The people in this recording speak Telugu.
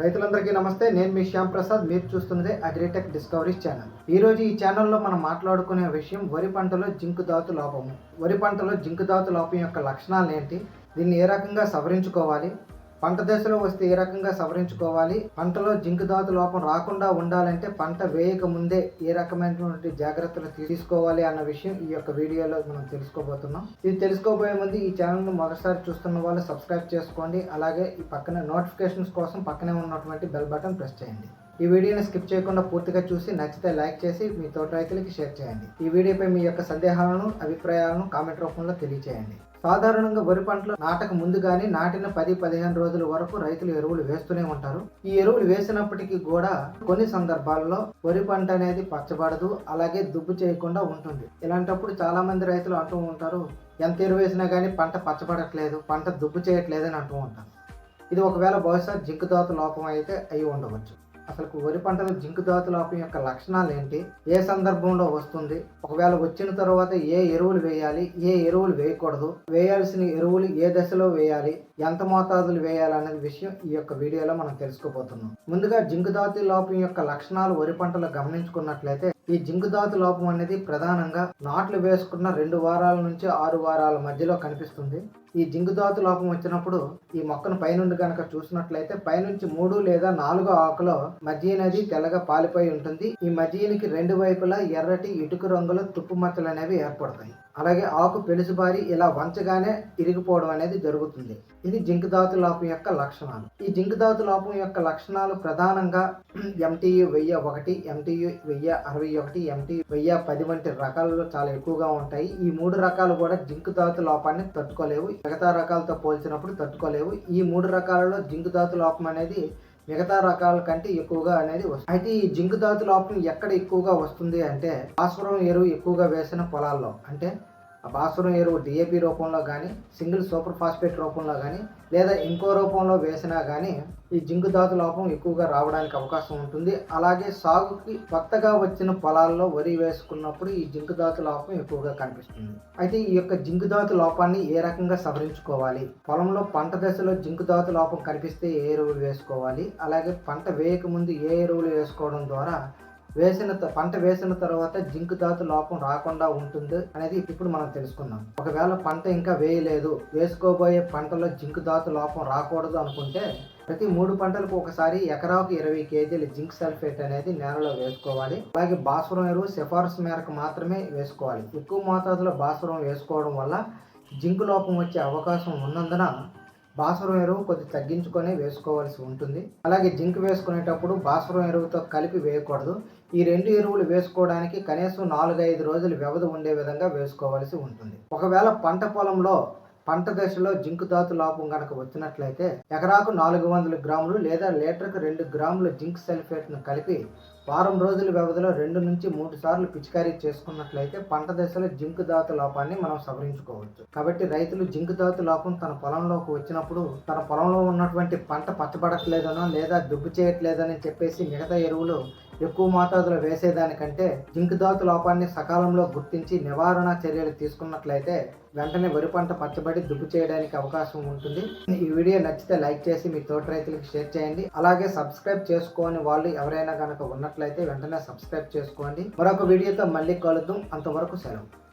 రైతులందరికీ నమస్తే. నేను మీ శ్యామ్ ప్రసాద్. మీరు చూస్తున్నదే అగ్రిటెక్ డిస్కవరీస్ ఛానల్ ఈ రోజు ఈ ఛానల్లో మనం మాట్లాడుకునే విషయం వరి పంటలో జింకు ధాతు లోపము. వరి పంటలో జింకు ధాతు లోపం యొక్క లక్షణాలు ఏంటి? దీన్ని ఏ రకంగా సవరించుకోవాలి? పంట దశలో వస్తే ఏ రకంగా సవరించుకోవాలి? పంటలో జింకు ధాతు లోపం రాకుండా ఉండాలంటే పంట వేయక ముందే ఏ రకమైనటువంటి జాగ్రత్తలు తీసుకోవాలి అన్న విషయం ఈ యొక్క వీడియోలో మనం తెలుసుకోబోతున్నాం. ఇది తెలుసుకోబోయే ముందు ఈ ఛానల్ను మొదటిసారి చూస్తున్న వాళ్ళు సబ్స్క్రైబ్ చేసుకోండి. అలాగే ఈ పక్కన నోటిఫికేషన్స్ కోసం పక్కనే ఉన్నటువంటి బెల్ బటన్ ప్రెస్ చేయండి. ఈ వీడియోని స్కిప్ చేయకుండా పూర్తిగా చూసి నచ్చితే లైక్ చేసి మీ తోట రైతులకి షేర్ చేయండి. ఈ వీడియోపై మీ యొక్క సందేహాలను అభిప్రాయాలను కామెంట్ రూపంలో తెలియచేయండి. సాధారణంగా వరి పంటలు నాటక ముందు కానీ నాటిన పది పదిహేను రోజుల వరకు రైతులు ఎరువులు వేస్తూనే ఉంటారు. ఈ ఎరువులు వేసినప్పటికీ కూడా కొన్ని సందర్భాల్లో వరి పంట అనేది పచ్చబడదు అలాగే దుబ్బు చేయకుండా ఉంటుంది. ఇలాంటప్పుడు చాలా మంది రైతులు అంటూ ఉంటారు ఎంత ఎరువు వేసినా కానీ పంట పచ్చబడట్లేదు పంట దుబ్బు చేయట్లేదు అని అంటూ ఉంటారు. ఇది ఒకవేళ బహుశా జింకు దోత లోపం అయితే అయి ఉండవచ్చు. అసలు వరి పంటలో జింకు దోత లోపం యొక్క లక్షణాలు ఏంటి? ఏ సందర్భంలో వస్తుంది? ఒకవేళ వచ్చిన తర్వాత ఏ ఎరువులు వేయాలి? ఏ ఎరువులు వేయకూడదు? వేయాల్సిన ఎరువులు ఏ దశలో వేయాలి? ఎంత మోతాదులు వేయాలి అనేది విషయం ఈ యొక్క వీడియోలో మనం తెలుసుకోబోతున్నాం. ముందుగా జింకు దాతి లోపం యొక్క లక్షణాలు వరి పంటలో గమనించుకున్నట్లయితే ఈ జింకు దాతు లోపం అనేది ప్రధానంగా నాట్లు వేసుకున్న రెండు వారాల నుంచి ఆరు వారాల మధ్యలో కనిపిస్తుంది. ఈ జింకు దాతు లోపం వచ్చినప్పుడు ఈ మొక్కను పైనుండి కనుక చూసినట్లయితే పైనుంచి మూడు లేదా నాలుగు ఆకులో మజ్జి నది తెల్లగా పాలిపోయి ఉంటుంది. ఈ మజ్జినికి రెండు వైపులా ఎర్రటి ఇటుక రంగులో తుప్పు మచ్చలు అనేవి ఏర్పడతాయి. అలాగే ఆకు పెలుసుబారి ఇలా వంచగానే ఇరిగిపోవడం అనేది జరుగుతుంది. ఇది జింక్ ధాతు లోపం యొక్క లక్షణాలు. ఈ జింక్ ధాతు లోపం యొక్క లక్షణాలు ప్రధానంగా ఎంటీయు వెయ్యి ఒకటి ఎంటీయు వెయ్యి అరవై ఒకటి ఎంటీ వెయ్యి పది వంటి రకాలలో చాలా ఎక్కువగా ఉంటాయి. ఈ మూడు రకాలు కూడా జింక్ ధాతు లోపాన్ని తట్టుకోలేవు. మిగతా రకాలతో పోల్చినప్పుడు తట్టుకోలేవు. ఈ మూడు రకాలలో జింక్ ధాతు లోపం అనేది మిగతా రకాల కంటే ఎక్కువగా అనేది వస్తుంది. అయితే ఈ జింక్ ధాతు లోపం ఎక్కడ ఎక్కువగా వస్తుంది అంటే భాస్వరం ఎరువు ఎక్కువగా వేసిన పొలాల్లో. అంటే ఆ భాస్వరం ఎరువు డిఏపి రూపంలో కానీ సింగిల్ సూపర్ ఫాస్ఫేట్ రూపంలో కానీ లేదా ఇంకో రూపంలో వేసినా కానీ ఈ జింకు ధాతు లోపం ఎక్కువగా రావడానికి అవకాశం ఉంటుంది. అలాగే సాగుకి కొత్తగా వచ్చిన పొలాల్లో వరి వేసుకున్నప్పుడు ఈ జింకు ధాతు లోపం ఎక్కువగా కనిపిస్తుంది. అయితే ఈ యొక్క జింకు ధాతు లోపాన్ని ఏ రకంగా సవరించుకోవాలి? పొలంలో పంట దశలో జింకు ధాతు లోపం కనిపిస్తే ఏ ఎరువులు వేసుకోవాలి? అలాగే పంట వేయకముందు ఏ ఎరువులు వేసుకోవడం ద్వారా వేసిన త- పంట వేసిన తర్వాత జింక్ ధాతు లోపం రాకుండా ఉంటుంది అనేది ఇప్పుడు మనం తెలుసుకున్నాం ఒకవేళ పంట ఇంకా వేయలేదు వేసుకోబోయే పంటలో జింకు ధాతు లోపం రాకూడదు అనుకుంటే ప్రతి మూడు పంటలకు ఒకసారి ఎకరాకు ఇరవై కేజీల జింక్ సల్ఫేట్ అనేది నేలలో వేసుకోవాలి. అలాగే భాస్వరం ఎరువు సిఫార్సు మేరకు మాత్రమే వేసుకోవాలి. ఎక్కువ మోతాదులో భాస్వరం వేసుకోవడం వల్ల జింకు లోపం వచ్చే అవకాశం ఉన్నందున భాస్వరం ఎరువు కొద్దిగా తగ్గించుకొని వేసుకోవాల్సి ఉంటుంది. అలాగే జింక్ వేసుకునేటప్పుడు భాస్వరం ఎరువుతో కలిపి వేయకూడదు. ఈ రెండు ఎరువులు వేసుకోవడానికి కనీసం నాలుగైదు రోజులు వ్యవధి ఉండే విధంగా వేసుకోవాల్సి ఉంటుంది. ఒకవేళ పంట పొలంలో పంట దశలో జింకు ధాతు లోపం కనుక వచ్చినట్లయితే ఎకరాకు నాలుగు వందల గ్రాములు లేదా లీటర్కు రెండు గ్రాముల జింక్ సల్ఫేట్ను కలిపి వారం రోజుల వ్యవధిలో రెండు నుంచి మూడు సార్లు పిచికారీ చేసుకున్నట్లయితే పంట దశలో జింకు ధాతు లోపాన్ని మనం సవరించుకోవచ్చు. కాబట్టి రైతులు జింకు ధాతు లోపం తన పొలంలోకి వచ్చినప్పుడు తన పొలంలో ఉన్నటువంటి పంట పచ్చబడట్లేదనో లేదా దుబ్బు చేయట్లేదని చెప్పేసి మిగతా ఎరువులు ఎక్కువ మోతాదులో వేసేదానికంటే జింక్ ధాతు లోపాన్ని సకాలంలో గుర్తించి నివారణ చర్యలు తీసుకున్నట్లయితే వెంటనే వరి పంట పచ్చబడి దుబ్బు చేయడానికి అవకాశం ఉంటుంది. ఈ వీడియో నచ్చితే లైక్ చేసి మీ తోట రైతులకు షేర్ చేయండి. అలాగే సబ్స్క్రైబ్ చేసుకోని వాళ్ళు ఎవరైనా కనుక ఉన్నట్లయితే వెంటనే సబ్స్క్రైబ్ చేసుకోండి. మరొక వీడియోతో మళ్ళీ కలుద్దాం. అంతవరకు సెలవు.